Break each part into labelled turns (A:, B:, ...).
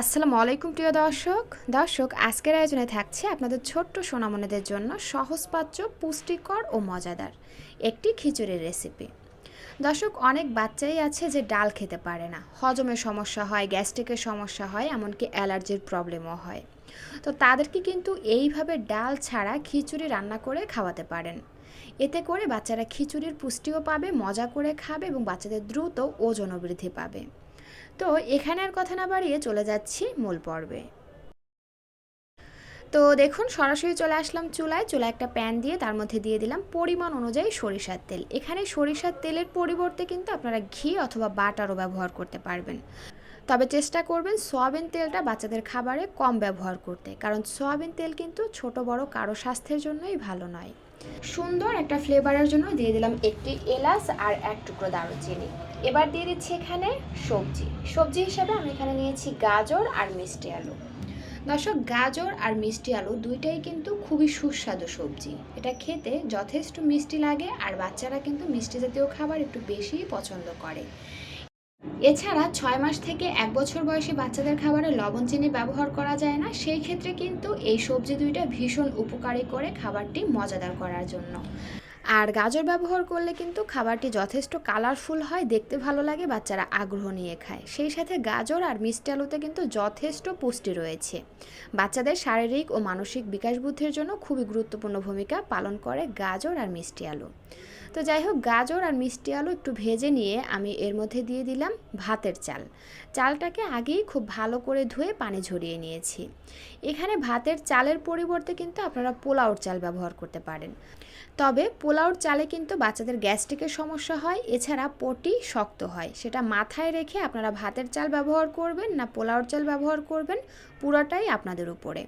A: আসসালামু আলাইকুম প্রিয় দর্শক। দর্শক, আজকের আয়োজনে থাকছে আপনাদের ছোট্ট সোনামনেদের জন্য সহজপাচ্য পুষ্টিকর ও মজাদার একটি খিচুড়ির রেসিপি দর্শক, অনেক বাচ্চাই আছে যে ডাল খেতে পারে না। হজমের সমস্যা হয়, গ্যাস্ট্রিকের সমস্যা হয়, এমনকি অ্যালার্জির প্রবলেমও হয়। তো তাদেরকে কিন্তু এইভাবে ডাল ছাড়া খিচুড়ি রান্না করে খাওয়াতে পারেন। এতে করে বাচ্চারা খিচুড়ির পুষ্টিও পাবে, মজা করে খাবে এবং বাচ্চাদের দ্রুত ওজনও বৃদ্ধি পাবে। তো এখানে আর কথা না বাড়িয়ে চলে যাচ্ছি মূল পর্বে। তো দেখুন, সরাসরি চলে আসলাম চুলায়। চুলায় একটা প্যান দিয়ে তার মধ্যে দিয়ে দিলাম পরিমাণ অনুযায়ী সরিষার তেল। এখানে সরিষার তেলের পরিবর্তে কিন্তু আপনারা ঘি অথবা বাটারও ব্যবহার করতে পারবেন। তবে চেষ্টা করবেন সয়াবিন তেলটা বাচ্চাদের খাবারে কম ব্যবহার করতে। কারণ সয়াবিন তেল কিন্তু ছোট, বড় কারও স্বাস্থ্যের জন্যই ভালো নয়। সুন্দর একটা ফ্লেভারের জন্য দিয়ে দিলাম একটি এলাচ আর এক টুকরো দারুচিনি। এবার দিয়ে দিচ্ছি এখানে সবজি। সবজি হিসাবে আমি এখানে নিয়েছি গাজর আর মিষ্টি আলু। দর্শক, গাজর আর মিষ্টি আলু দুইটাই কিন্তু খুবই সুস্বাদু সবজি। এটা খেতে যথেষ্ট মিষ্টি লাগে আর বাচ্চারা কিন্তু মিষ্টি জাতীয় খাবার একটু বেশিই পছন্দ করে। এছাড়া ছয় মাস থেকে এক বছর বয়সী বাচ্চাদের খাবারে লবণ, চিনি ব্যবহার করা যায় না। সেই ক্ষেত্রে কিন্তু এই সবজি দুইটা ভীষণ উপকারী করে খাবারটি মজাদার করার জন্য। আর গাজর ব্যবহার করলে কিন্তু খাবারটি যথেষ্ট কালারফুল হয়, দেখতে ভালো লাগে, বাচ্চারা আগ্রহ নিয়ে খায়। সেই সাথে গাজর আর মিষ্টি আলুতে কিন্তু যথেষ্ট পুষ্টি রয়েছে। বাচ্চাদের শারীরিক ও মানসিক বিকাশ বুদ্ধির জন্য খুবই গুরুত্বপূর্ণ ভূমিকা পালন করে গাজর আর মিষ্টি আলু। তো যাই হোক, গাজর আর মিষ্টি আলু একটু ভেজে নিয়ে আমি এর মধ্যে দিয়ে দিলাম ভাতের চাল। চালটাকে আগেই খুব ভালো করে ধুয়ে পানি ঝরিয়ে নিয়েছি। এখানে ভাতের চালের পরিবর্তে কিন্তু আপনারা পোলাওর চাল ব্যবহার করতে পারেন। তবে পোলাওর চালে কিন্তু বাচ্চাদের গ্যাস্ট্রিকের সমস্যা হয়, এছাড়া পটি শক্ত হয়। সেটা মাথায় রেখে আপনারা ভাতের চাল ব্যবহার করবেন না পোলাওর চাল ব্যবহার করবেন, পুরোটাই আপনাদের উপরে।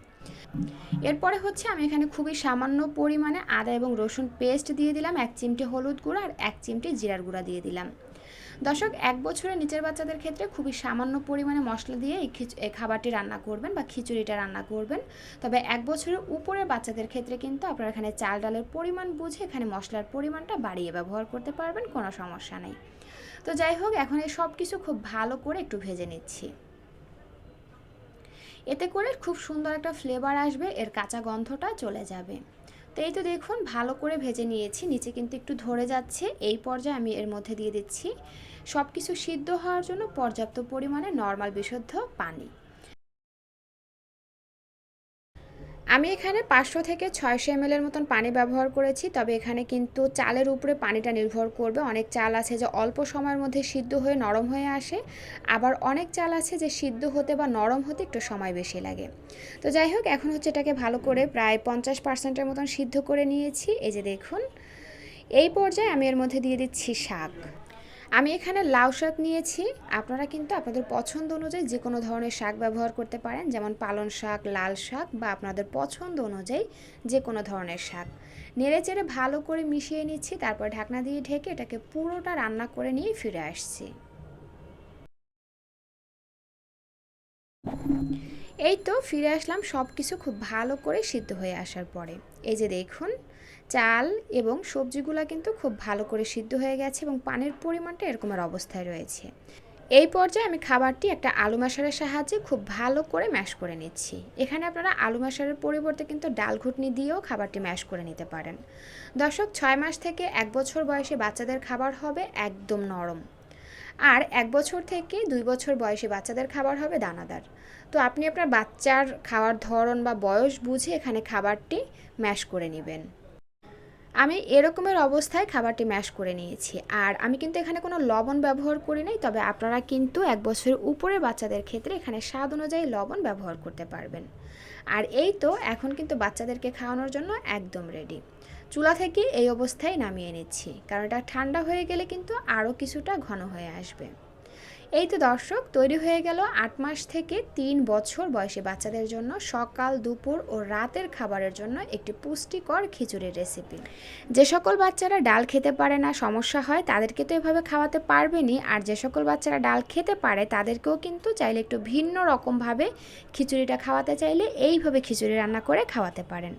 A: এরপরে হচ্ছে আমি এখানে খুবই সামান্য পরিমাণে আদা এবং রসুন পেস্ট দিয়ে দিলাম, এক চিমটি হলুদ গুঁড়ো আর এক চিমটি জিরার গুঁড়া দিয়ে দিলাম। দর্শক, এক বছরের নিচের বাচ্চাদের ক্ষেত্রে খুবই সামান্য পরিমাণে মশলা দিয়ে এই খাবারটি রান্না করবেন বা খিচুড়িটা রান্না করবেন। তবে এক বছরের উপরের বাচ্চাদের ক্ষেত্রে কিন্তু আপনারা এখানে চাল ডালের পরিমাণ বুঝে এখানে মশলার পরিমাণটা বাড়িয়ে ব্যবহার করতে পারবেন, কোনো সমস্যা নেই। তো যাই হোক, এখন এই সব কিছু খুব ভালো করে একটু ভেজে নিচ্ছি। এতে করে খুব সুন্দর একটা ফ্লেভার আসবে, এর কাঁচা গন্ধটা চলে যাবে। তো এই তো দেখুন, ভালো করে ভেজে নিয়েছি। নিচে কিন্তু একটু ধরে যাচ্ছে। এই পর্যায়ে আমি এর মধ্যে দিয়ে দিচ্ছি। সব কিছু সিদ্ধ হওয়ার জন্য পর্যাপ্ত পরিমাণে নর্মাল বিশুদ্ধ পানি। আমি এখানে পাঁচশো থেকে ছয়শো এম এর মতন পানি ব্যবহার করেছি, তবে এখানে কিন্তু চালের উপরে পানিটা নির্ভর করবে। অনেক চাল আছে যে অল্প সময়ের মধ্যে সিদ্ধ হয়ে নরম হয়ে আসে, আবার অনেক চাল আছে যে সিদ্ধ হতে বা নরম হতে একটু সময় বেশি লাগে। তো যাই হোক, এখন হচ্ছে এটাকে ভালো করে প্রায় পঞ্চাশ পার্সেন্টের মতন সিদ্ধ করে নিয়েছি। এই যে দেখুন, এই পর্যায়ে আমি এর মধ্যে দিয়ে দিচ্ছি শাক। আমি এখানে লাউ শাক নিয়েছি। আপনারা কিন্তু আপনাদের পছন্দ অনুযায়ী যে কোনো ধরনের শাক ব্যবহার করতে পারেন, যেমন পালন শাক, লাল শাক বা আপনাদের পছন্দ অনুযায়ী যে কোনো ধরনের শাক। নেড়ে চেড়ে ভালো করে মিশিয়ে নিচ্ছি, তারপর ঢাকনা দিয়ে ঢেকে এটাকে পুরোটা রান্না করে নিয়ে ফিরে আসছি। এই তো ফিরে আসলাম সব কিছু খুব ভালো করে সিদ্ধ হয়ে আসার পরে। এই যে দেখুন চাল এবং সবজিগুলো কিন্তু খুব ভালো করে সিদ্ধ হয়ে গেছে এবং পানির পরিমাণটা এরকমের অবস্থায় রয়েছে। এই পর্যায়ে আমি খাবারটি একটা আলু মাসারের সাহায্যে খুব ভালো করে ম্যাশ করে নিচ্ছি। এখানে আপনারা আলু মাসারের পরিবর্তে কিন্তু ডাল ঘুটনি দিয়েও খাবারটি ম্যাশ করে নিতে পারেন। দর্শক, ছয় মাস থেকে এক বছর বয়সে বাচ্চাদের খাবার হবে একদম নরম। আর এক বছর থেকে দুই বছর বয়সী বাচ্চাদের খাবার হবে দানাদার। তো আপনি আপনার বাচ্চার খাওয়ার ধরন বা বয়স বুঝে এখানে খাবারটি ম্যাশ করে নেবেন। আমি এরকমের অবস্থায় খাবারটি ম্যাশ করে নিয়েছি। আর আমি কিন্তু এখানে কোনো লবণ ব্যবহার করি নাই, তবে আপনারা কিন্তু এক বছরের উপরের বাচ্চাদের ক্ষেত্রে এখানে স্বাদ অনুযায়ী লবণ ব্যবহার করতে পারবেন। আর এই তো এখন কিন্তু বাচ্চাদেরকে খাওয়ানোর জন্য একদম রেডি চুলা থেকে এই অবস্থায় নামিয়ে নিচ্ছি, কারণ এটা ঠান্ডা হয়ে গেলে কিন্তু আরও কিছুটা ঘন হয়ে আসবে। এই তো দর্শক, তৈরি হয়ে গেল আট মাস থেকে তিন বছর বয়সী বাচ্চাদের জন্য সকাল, দুপুর ও রাতের খাবারের জন্য একটি পুষ্টিকর খিচুড়ির রেসিপি যে সকল বাচ্চারা ডাল খেতে পারে না, সমস্যা হয়, তাদেরকে তো এভাবে খাওয়াতে পারবেনই। আর যে সকল বাচ্চারা ডাল খেতে পারে, তাদেরকেও কিন্তু চাইলে একটু ভিন্ন রকমভাবে খিচুড়িটা খাওয়াতে চাইলে এইভাবে খিচুড়ি রান্না করে খাওয়াতে পারেন।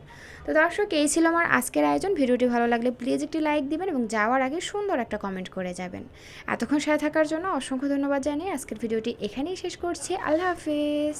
A: তো দর্শক, এই ছিল আমার আজকের আয়োজন। ভিডিওটি ভালো লাগলে প্লিজ একটি লাইক দিবেন এবং যাওয়ার আগে সুন্দর একটা কমেন্ট করে যাবেন। এতক্ষণ সাথে থাকার জন্য অসংখ্য ধন্যবাদ জানিয়ে আজকের ভিডিওটি এখানেই শেষ করছি। আল্লাহ হাফিজ।